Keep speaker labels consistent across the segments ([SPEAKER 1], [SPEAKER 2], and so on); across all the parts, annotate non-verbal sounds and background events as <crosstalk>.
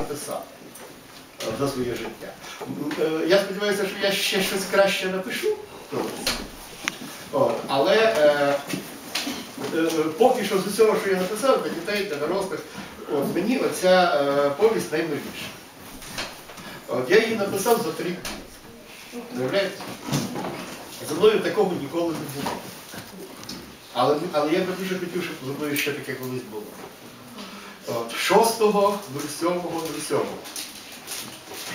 [SPEAKER 1] написав е, за своє життя. Е, Я сподіваюся, що я ще щось краще напишу. Але е, поки що з усього, що я написав, для дітей, для дорослих, от, мені оця е, повість наймиліша. От, я її написав за три дні. Уявляєте? За мною такого ніколи не було. Але, але я би дуже хотів, щоб зі мною ще таке колись було. От, 6.07.07.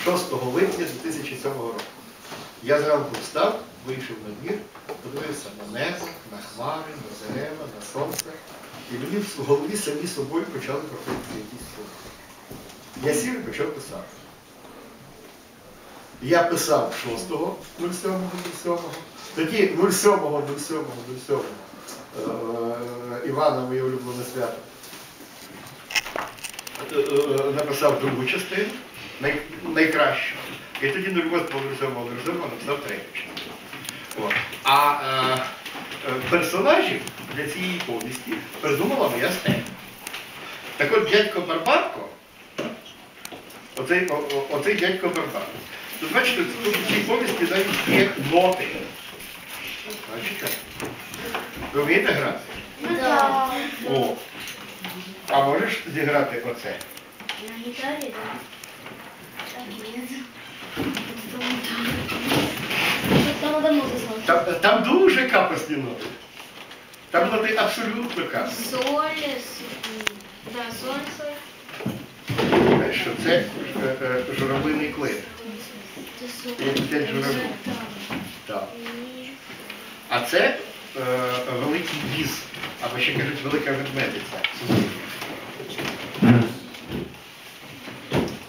[SPEAKER 1] 6 липня 2007 року. Я зранку встав, вийшов на двір, подивився на небо, на хмари, на дерева, на сонце. І мені в голові самі собою почали проходити якісь слова. Я сів і почав писати. Я писав 6.07.07, тоді 07.07.07 е, Івана, моє улюблене свято, написав другу частину, най, найкращу. І тоді 08.07.07 написав третю частину. От. А е, е, персонажів для цієї повісті придумала моя степа. Так от дядько Барбатко, оцей, о- оцей дядько Барбатко. Тут бачите, тут в цій повісті навіть є ноти. Бачите? Ви вмієте грати?
[SPEAKER 2] Да.
[SPEAKER 1] О. А можеш зіграти оце?
[SPEAKER 2] На гитаре, да? Так. Там надо.
[SPEAKER 1] Там, там дуже капосні ноти. Там ноти абсолютно капосні.
[SPEAKER 2] Соль, с- да.
[SPEAKER 1] Знаєш, що це е, е, журавлиний клин.
[SPEAKER 2] Это
[SPEAKER 1] І п'ять журавлів. Так. А це е, великий віз, або ще кажуть велика ведмедиця.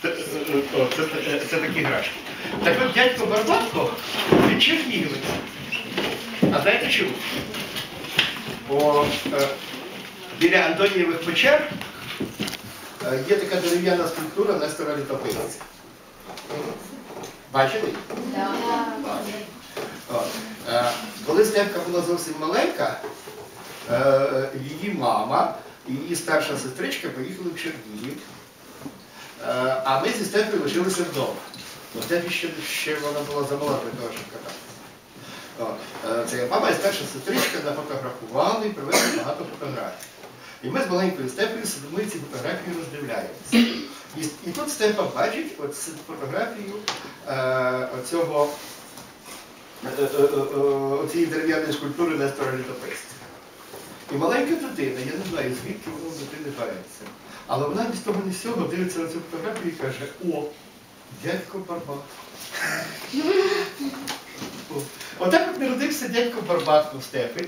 [SPEAKER 1] Це, е, е, о, це, це, це такі грашки. Так от дядько Барбатко, він чернігівець. А знаєте чому? Бо е, біля Антонієвих печер е, є така дерев'яна скульптура Нестора Літописця. Бачили? Бачили. От. Е, Коли Степка була зовсім маленька, е, її мама і її старша сестричка поїхали в Чернігів. А ми зі Степкою лишилися вдома. Бо Степі ще, ще вона була замала для того, щоб кататися. Е, Це мама і старша сестричка нафотографували і привезли багато фотографій. І ми з маленькою Степою сидимо і ці фотографії роздивляємося. І, і тут Степа бачить от фотографію е, оцього е, е, оцієї дерев'яної скульптури Нестора Літописця. І маленька дитина, я не знаю, звідки воно в дитини береться. Але вона ні з того ні з цього дивиться на цю фотографію і каже, о, дядько Барбат. <laughs> Отак от народився дядько Барбат у степи.